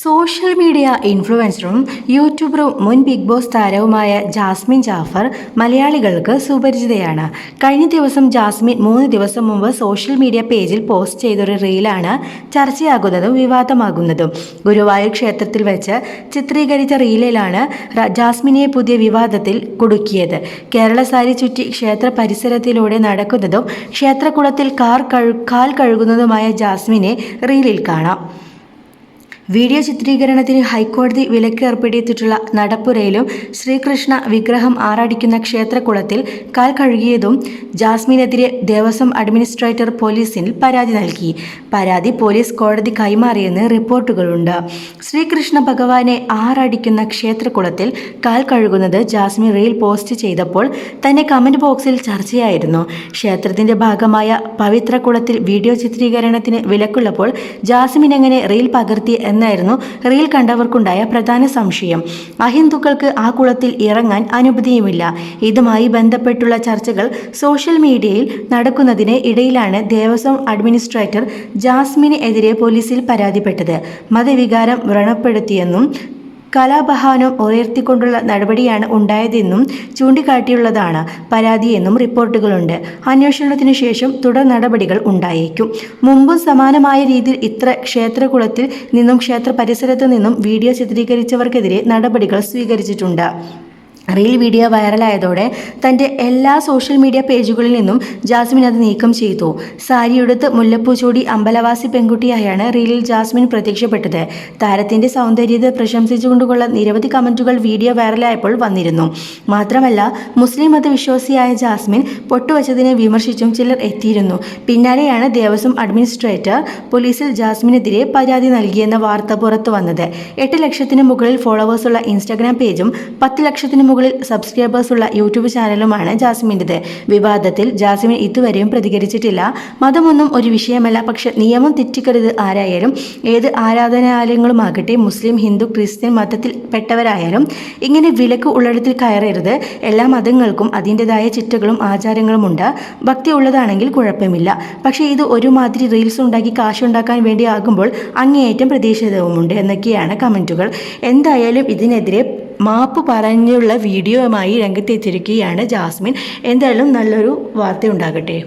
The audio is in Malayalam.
സോഷ്യൽ മീഡിയ ഇൻഫ്ലുവൻസറും യൂട്യൂബറും മുൻ ബിഗ് ബോസ് താരവുമായ ജാസ്മിൻ ജാഫർ മലയാളികൾക്ക് സുപരിചിതയാണ്. കഴിഞ്ഞ ദിവസം ജാസ്മിൻ മൂന്ന് ദിവസം മുമ്പ് സോഷ്യൽ മീഡിയ പേജിൽ പോസ്റ്റ് ചെയ്തൊരു റീലാണ് ചർച്ചയാകുന്നതും വിവാദമാകുന്നതും. ഗുരുവായൂർ ക്ഷേത്രത്തിൽ വെച്ച് ചിത്രീകരിച്ച റീലിലാണ് ജാസ്മിനെ പുതിയ വിവാദത്തിൽ കുടുക്കിയത്. കേരള സാരി ചുറ്റി ക്ഷേത്ര പരിസരത്തിലൂടെ നടക്കുന്നതും ക്ഷേത്രകുളത്തിൽ കാർ കഴു കാൽ കഴുകുന്നതുമായ ജാസ്മിനെ റീലിൽ കാണാം. വീഡിയോ ചിത്രീകരണത്തിന് ഹൈക്കോടതി വിലക്ക് ഏർപ്പെടുത്തിയിട്ടുള്ള നടപ്പുരയിലും ശ്രീകൃഷ്ണ വിഗ്രഹം ആറാടിക്കുന്ന ക്ഷേത്രകുളത്തിൽ കാൽ കഴുകിയതും ജാസ്മിനെതിരെ ദേവസ്വം അഡ്മിനിസ്ട്രേറ്റർ പോലീസിൽ പരാതി നൽകി. പരാതി പോലീസ് കോടതി കൈമാറിയെന്ന് റിപ്പോർട്ടുകളുണ്ട്. ശ്രീകൃഷ്ണ ഭഗവാനെ ആറാടിക്കുന്ന ക്ഷേത്രകുളത്തിൽ കാൽ കഴുകുന്നത് ജാസ്മിൻ റീൽ പോസ്റ്റ് ചെയ്തപ്പോൾ തന്നെ കമന്റ് ബോക്സിൽ ചർച്ചയായിരുന്നു. ക്ഷേത്രത്തിന്റെ ഭാഗമായ പവിത്രകുളത്തിൽ വീഡിയോ ചിത്രീകരണത്തിന് വിലക്കുള്ളപ്പോൾ ജാസ്മിൻ എങ്ങനെ റീൽ പകർത്തി എന്നായിരുന്നു റീൽ കണ്ടവർക്കുണ്ടായ പ്രധാന സംശയം. അഹിന്ദുക്കൾക്ക് ആ കുളത്തിൽ ഇറങ്ങാൻ അനുമതിയുമില്ല. ഇതുമായി ബന്ധപ്പെട്ടുള്ള ചർച്ചകൾ സോഷ്യൽ മീഡിയയിൽ നടക്കുന്നതിന് ഇടയിലാണ് ദേവസ്വം അഡ്മിനിസ്ട്രേറ്റർ ജാസ്മിന് എതിരെ പോലീസിൽ പരാതിപ്പെട്ടത്. മതവികാരം വ്രണപ്പെടുത്തിയെന്നും കലാപഹാനം ഉയർത്തിക്കൊണ്ടുള്ള നടപടിയാണ് ഉണ്ടായതെന്നും ചൂണ്ടിക്കാട്ടിയുള്ളതാണ് പരാതിയെന്നും റിപ്പോർട്ടുകളുണ്ട്. അന്വേഷണത്തിനു ശേഷം തുടർ നടപടികൾ ഉണ്ടായേക്കും. മുമ്പും സമാനമായ രീതിയിൽ ഇത്ര ക്ഷേത്രകുളത്തിൽ നിന്നും ക്ഷേത്ര നിന്നും വീഡിയോ ചിത്രീകരിച്ചവർക്കെതിരെ നടപടികൾ സ്വീകരിച്ചിട്ടുണ്ട്. റീൽ വീഡിയോ വൈറലായതോടെ തന്റെ എല്ലാ സോഷ്യൽ മീഡിയ പേജുകളിൽ നിന്നും ജാസ്മിൻ അത് നീക്കം ചെയ്തു. സാരിയെടുത്ത് മുല്ലപ്പൂ ചൂടി അമ്പലവാസി പെൺകുട്ടിയായാണ് റീലിൽ ജാസ്മിൻ പ്രത്യക്ഷപ്പെട്ടത്. താരത്തിന്റെ സൗന്ദര്യത്തെ പ്രശംസിച്ചുകൊണ്ടുള്ള നിരവധി കമന്റുകൾ വീഡിയോ വൈറലായപ്പോൾ വന്നിരുന്നു. മാത്രമല്ല മുസ്ലിം മതവിശ്വാസിയായ ജാസ്മിൻ പൊട്ടുവച്ചതിനെ വിമർശിച്ചും ചിലർ എത്തിയിരുന്നു. പിന്നാലെയാണ് ദേവസ്വം അഡ്മിനിസ്ട്രേറ്റർ പോലീസിൽ ജാസ്മിനെതിരെ പരാതി നൽകിയെന്ന വാർത്ത പുറത്തു വന്നത്. എട്ട് ലക്ഷത്തിന് മുകളിൽ ഫോളോവേഴ്സുള്ള ഇൻസ്റ്റാഗ്രാം പേജും പത്ത് ലക്ഷത്തിന് മുകളിൽ സബ്സ്ക്രൈബേഴ്സുള്ള യൂട്യൂബ് ചാനലുമാണ് ജാസ്മിന്റെത്. വിവാദത്തിൽ ജാസ്മിൻ ഇതുവരെയും പ്രതികരിച്ചിട്ടില്ല. മതമൊന്നും ഒരു വിഷയമല്ല പക്ഷെ നിയമം തെറ്റിക്കരുത് ആരായാലും ഏത് ആരാധനാലയങ്ങളുമാകട്ടെ മുസ്ലിം ഹിന്ദു ക്രിസ്ത്യൻ മതത്തിൽ പെട്ടവരായാലും ഇങ്ങനെ വിലക്ക് ഉള്ളിടത്തിൽ കയറരുത്. എല്ലാ മതങ്ങൾക്കും അതിന്റെതായ ചിറ്റകളും ആചാരങ്ങളും ഉണ്ട് ഭക്തി ഉള്ളതാണെങ്കിൽ കുഴപ്പമില്ല. പക്ഷേ ഇത് ഒരുമാതിരി റീൽസ് ഉണ്ടാക്കി കാശുണ്ടാക്കാൻ വേണ്ടി ആകുമ്പോൾ അങ്ങേയറ്റം പ്രതീക്ഷിതവുമുണ്ട് എന്നൊക്കെയാണ് കമന്റുകൾ. എന്തായാലും ഇതിനെതിരെ മാപ്പ് പറഞ്ഞുള്ള വീഡിയോയുമായി രംഗത്തെത്തിയിരിക്കുകയാണ് ജാസ്മിൻ. എന്തായാലും നല്ലൊരു വാർത്ത ഉണ്ടാകട്ടെ.